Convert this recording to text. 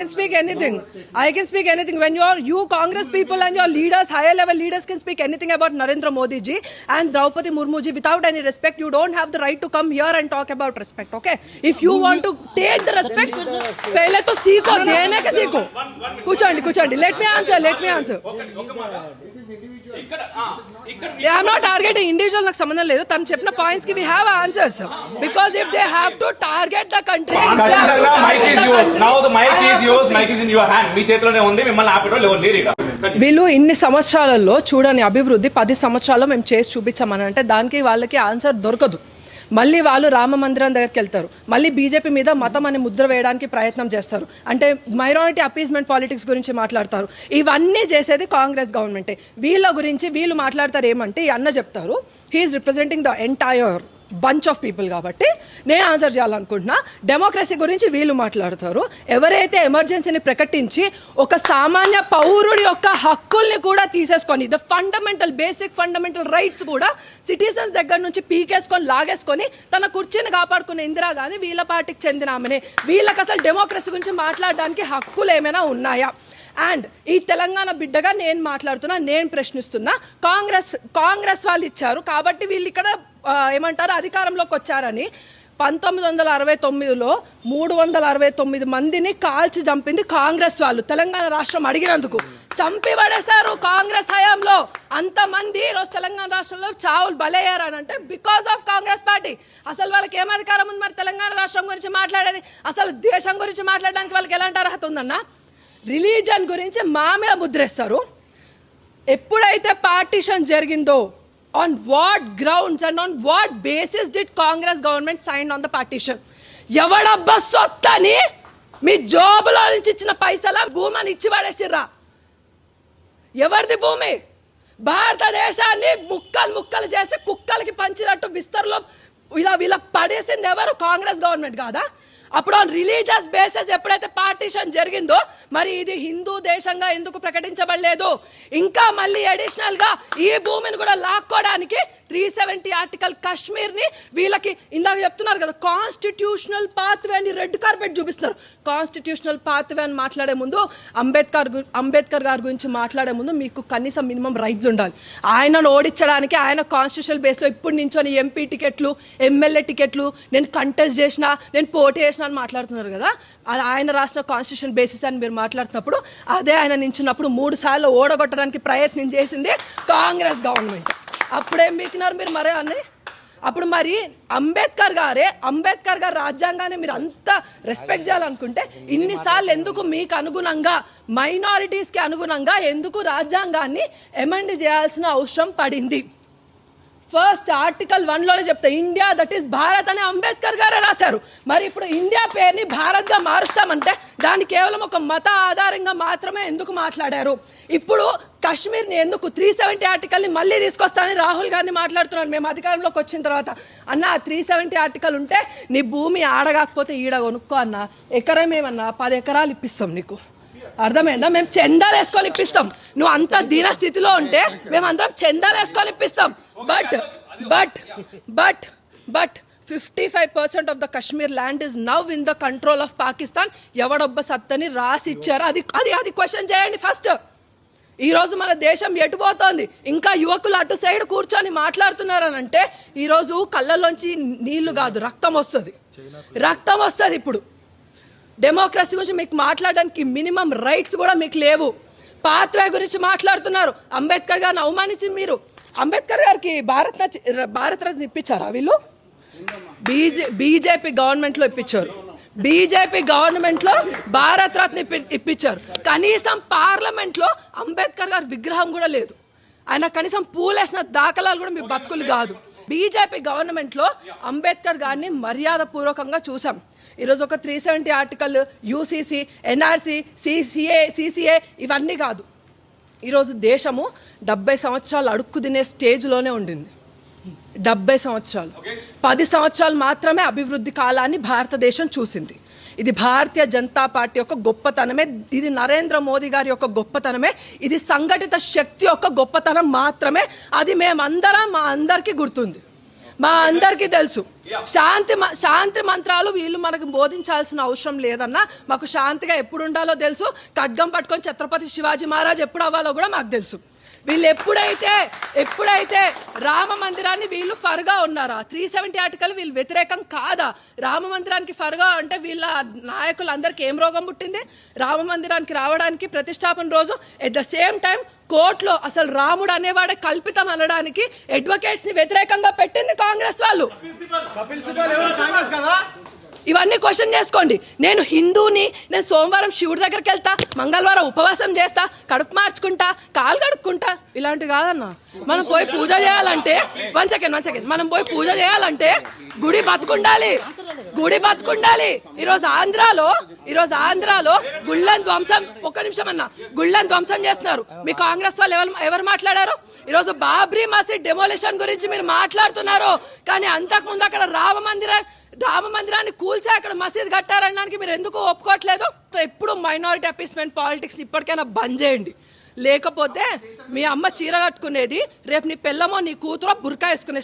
can speak anything. I can speak anything. When you are you Congress people and your leaders, higher level leaders can speak anything about Narendra Modi ji and Draupadi Murmu ji without any respect, you don't have the right to come here and talk about respect. Okay? If you want to take the respect, pehle to seekho dene ke seekho कुछ अंडी Let me answer. Let me answer. They are not targeting individual నాకు సంబంధం లేదు. తను చెప్పిన పాయింట్స్కి we have answers because if they have to target the country mic is yours now the mic is yours mic is in your hand మీ చేతిలోనే ఉంది మిమ్మల్ని ఆపేటోళ్ళు ఎవరు లేరు ఇక్కడ. వీళ్ళు ఇన్ని సంవత్సరాలలో చూడని అభివృద్ధి పది సంవత్సరాల్లో మేము చేసి చూపించామని అంటే దానికి వాళ్ళకి ఆన్సర్ దొరకదు. మళ్ళీ వాళ్ళు రామ మందిరం దగ్గరికి వెళ్తారు. మళ్ళీ బీజేపీ మీద మతం అని ముద్ర వేయడానికి ప్రయత్నం చేస్తారు. అంటే మైనారిటీ అపీస్మెంట్ పాలిటిక్స్ గురించి మాట్లాడతారు. ఇవన్నీ చేసేది కాంగ్రెస్ గవర్నమెంటే. వీళ్ళ గురించి వీళ్ళు మాట్లాడతారు ఏమంటే ఈ అన్న చెప్తారు he's representing the entire bunch of people కాబట్టి నేను ఆన్సర్ చేయాలనుకుంటున్నా. డెమోక్రసీ గురించి వీళ్ళు మాట్లాడతారు. ఎవరైతే ఎమర్జెన్సీని ప్రకటించి ఒక సామాన్య పౌరుడి యొక్క హక్కుల్ని కూడా తీసేసుకొని the fundamental basic fundamental rights కూడా సిటిజన్స్ దగ్గర నుంచి పీకేసుకొని లాగేసుకొని తన కుర్చీని కాపాడుకునే ఇందిరా గాంధీ వీళ్ళ పార్టీకి చెందిన ఆమెనే. వీళ్ళకి అసలు డెమోక్రసీ గురించి మాట్లాడడానికి హక్కులు ఏమైనా ఉన్నాయా? అండ్ ఈ తెలంగాణ బిడ్డగా నేను మాట్లాడుతున్నా నేను ప్రశ్నిస్తున్నా కాంగ్రెస్ కాంగ్రెస్ వాళ్ళు ఇచ్చారు. కాబట్టి వీళ్ళు ఇక్కడ ఏమంటారు అధికారంలోకి వచ్చారని పంతొమ్మిది వందల అరవై తొమ్మిదిలో మూడు వందల అరవై తొమ్మిది మందిని కాల్చి చంపింది కాంగ్రెస్ వాళ్ళు. తెలంగాణ రాష్ట్రం అడిగినందుకు చంపి పడేశారు కాంగ్రెస్ హయాంలో. అంతమంది ఈరోజు తెలంగాణ రాష్ట్రంలో చావులు బలయ్యారని అంటే బికాస్ ఆఫ్ కాంగ్రెస్ పార్టీ. అసలు వాళ్ళకి ఏం అధికారం ఉంది మరి తెలంగాణ రాష్ట్రం గురించి మాట్లాడేది? అసలు దేశం గురించి మాట్లాడడానికి వాళ్ళకి ఎలాంటి అర్హత ఉందన్నా? రిలీజన్ గురించి మా మీద ముద్రేస్తారు. ఎప్పుడైతే పార్టీషన్ జరిగిందో on what grounds and on what basis did Congress government sign on the partition ఎవడబ్బా సొత్తని మీ జోబులో నుంచి ఇచ్చిన పైసల భూమని ఇచ్చి పడేసిర్రా? ఎవరిది భూమి? భారతదేశాన్ని ముక్కలు ముక్కలు చేసి కుక్కలకి పంచినట్టు విస్తరలో ఇలా వీళ్ళ పడేసింది ఎవరు? కాంగ్రెస్ గవర్నమెంట్ కాదా? అప్పుడు ఆన్ రిలీజియస్ బేసిస్ ఎప్పుడైతే పార్టీషన్ జరిగిందో మరి ఇది హిందూ దేశంగా ఎందుకు ప్రకటించబడలేదు? ఇంకా మళ్ళీ అడిషనల్గా ఈ భూమిని కూడా లాక్కోవడానికి త్రీ సెవెంటీ ఆర్టికల్ కాశ్మీర్ని వీళ్ళకి ఇందాక చెప్తున్నారు కదా కాన్స్టిట్యూషనల్ పాత్వే అని రెడ్ కార్పెట్ చూపిస్తున్నారు. కాన్స్టిట్యూషనల్ పాత్వే అని మాట్లాడే ముందు అంబేద్కర్ అంబేద్కర్ గారి గురించి మాట్లాడే ముందు మీకు కనీసం మినిమం రైట్స్ ఉండాలి. ఆయనను ఓడించడానికి ఆయన కాన్స్టిట్యూషనల్ బేస్లో ఇప్పుడు నుంచొని ఎంపీ టికెట్లు ఎమ్మెల్యే టికెట్లు నేను కంటెస్ట్ చేసిన నేను పోటీ చేసిన అని మాట్లాడుతున్నారు కదా అది ఆయన రాసిన కాన్స్టిట్యూషన్ బేసిస్ అని మీరు మాట్లాడుతున్నప్పుడు అదే ఆయన నించున్నప్పుడు మూడు సార్లు ఓడగొట్టడానికి ప్రయత్నం చేసింది కాంగ్రెస్ గవర్నమెంట్. అప్పుడేం మీకినారు మీరు మరే అన్నీ? అప్పుడు మరి అంబేద్కర్ గారే అంబేద్కర్ గారు రాజ్యాంగాన్ని మీరు అంత రెస్పెక్ట్ చేయాలనుకుంటే ఇన్నిసార్లు ఎందుకు మీకు అనుగుణంగా మైనారిటీస్కి అనుగుణంగా ఎందుకు రాజ్యాంగాన్ని ఎమెండ్ చేయాల్సిన అవసరం పడింది? ఫస్ట్ ఆర్టికల్ వన్లోనే చెప్తా ఇండియా దట్ ఈస్ భారత్ అని అంబేద్కర్ గారే రాశారు. మరి ఇప్పుడు ఇండియా పేరుని భారత్గా మారుస్తామంటే దాన్ని కేవలం ఒక మత ఆధారంగా మాత్రమే ఎందుకు మాట్లాడారు? ఇప్పుడు కాశ్మీర్ని ఎందుకు త్రీ సెవెంటీ ఆర్టికల్ని మళ్ళీ తీసుకొస్తానని రాహుల్ గాంధీ మాట్లాడుతున్నారు. మేము అధికారంలోకి వచ్చిన తర్వాత అన్న త్రీ సెవెంటీ ఆర్టికల్ ఉంటే నీ భూమి ఆడగాకపోతే ఈడ కొనుక్కో అన్న. ఎకరం ఏమన్నా? పది ఎకరాలు ఇప్పిస్తాం నీకు. అర్థమైందా? మేము చందాలు వేసుకొని ఇప్పిస్తాం. నువ్వు అంత దీన స్థితిలో ఉంటే మేము అందరం చందాలు వేసుకొని ఇప్పిస్తాం. But but but but fifty five percent of the Kashmir land is now in the control of Pakistan ఎవడొబ్బ సత్తని రాసి ఇచ్చారు అది అది అది క్వశ్చన్ చేయండి ఫస్ట్ ఈ రోజు మన దేశం ఎటుపోతోంది ఇంకా యువకులు అటు సైడ్ కూర్చొని మాట్లాడుతున్నారు అని అంటే ఈ రోజు కళ్ళలోంచి నీళ్ళు కాదు రక్తం వస్తుంది. రక్తం వస్తుంది ఇప్పుడు. డెమోక్రసీ గురించి మీకు మాట్లాడడానికి మినిమం రైట్స్ కూడా మీకు లేవు. పాత్వే గురించి మాట్లాడుతున్నారు. అంబేద్కర్ గారిని అవమానించి మీరు. అంబేద్కర్ గారికి భారత్ భారత రత్న ఇప్పించారా వీళ్ళు? బీజే బీజేపీ గవర్నమెంట్లో ఇప్పించారు. బీజేపీ గవర్నమెంట్లో భారత్ రత్న ఇప్పించారు. కనీసం పార్లమెంట్లో అంబేద్కర్ గారి విగ్రహం కూడా లేదు. ఆయన కనీసం పూలేసిన దాఖలాలు కూడా మీ బతుకులు కాదు. బీజేపీ గవర్నమెంట్లో అంబేద్కర్ గారిని మర్యాద పూర్వకంగా చూసాం ఈరోజు ఒక three seventy article UCC NRC CCA CCA ఇవన్నీ కాదు. ఈరోజు దేశము డెబ్బై సంవత్సరాలు అడుక్కు తినే స్టేజ్లోనే ఉండింది. డెబ్బై సంవత్సరాలు. పది సంవత్సరాలు మాత్రమే అభివృద్ధి కాలాన్ని భారతదేశం చూసింది. ఇది భారతీయ జనతా పార్టీ యొక్క గొప్పతనమే ఇది నరేంద్ర మోదీ గారి యొక్క గొప్పతనమే ఇది సంఘటిత శక్తి యొక్క గొప్పతనం మాత్రమే. అది మేమందరం మా అందరికీ గుర్తుంది. మా అందరికీ తెలుసు. శాంతి మ- శాంతి మంత్రాలు వీళ్ళు మనకు బోధించాల్సిన అవసరం లేదన్నా మాకు శాంతిగా ఎప్పుడు ఉండాలో తెలుసు. ఖడ్గం పట్టుకొని ఛత్రపతి శివాజీ మహారాజ్ ఎప్పుడు అవ్వాలో కూడా మాకు తెలుసు. వీళ్ళు ఎప్పుడైతే ఎప్పుడైతే రామ మందిరాన్ని వీళ్ళు ఫర్గా ఉన్నారా? త్రీ సెవెంటీ ఆర్టికల్ వీళ్ళు వ్యతిరేకం కాదా? రామ మందిరానికి ఫర్గా అంటే వీళ్ళ నాయకులందరికీ ఏం రోగం పుట్టింది? రామ మందిరానికి రావడానికి ప్రతిష్టాపన రోజు ఎట్ ద సేమ్ టైం కోర్టులో అసలు రాముడు అనేవాడే కల్పితం అనడానికి అడ్వకేట్స్ని వ్యతిరేకంగా పెట్టింది కాంగ్రెస్ వాళ్ళు. ఇవన్నీ క్వశ్చన్ చేసుకోండి. నేను హిందూని నేను సోమవారం శివుడి దగ్గరికి వెళ్తా మంగళవారం ఉపవాసం చేస్తా కడుపు మార్చుకుంటా కాలు కడుక్కుంటా. ఇలాంటివి కాదన్నా. మనం పోయి పూజ చేయాలంటే వన్ సెకండ్ వన్ సెకండ్ మనం పోయి పూజ చేయాలంటే గుడి బతుకుండాలి. గుడి బతుకుండాలి. ఈరోజు ఆంధ్రాలో ఈరోజు ఆంధ్రాలో గుళ్ళని ధ్వంసం ఒక్క నిమిషం అన్న. గుళ్ళని ధ్వంసం చేస్తున్నారు. మీ కాంగ్రెస్ వాళ్ళు ఎవరు ఎవరు మాట్లాడారు? ఈరోజు బాబ్రీ మసీద్ డెమోలిషన్ గురించి మీరు మాట్లాడుతున్నారు. కానీ అంతకు ముందు అక్కడ రామ మందిరం రామ మందిరాన్ని కూల్చి అక్కడ మసీద్ కట్టారనడానికి మీరు ఎందుకు ఒప్పుకోవట్లేదు? ఎప్పుడు మైనారిటీ అపీస్మెంట్ పాలిటిక్స్ ఇప్పటికైనా బంద్ చేయండి. లేకపోతే మీ అమ్మ చీర కట్టుకునేది రేపు నీ పిల్లమో నీ కూతురో బుర్కా వేసుకునే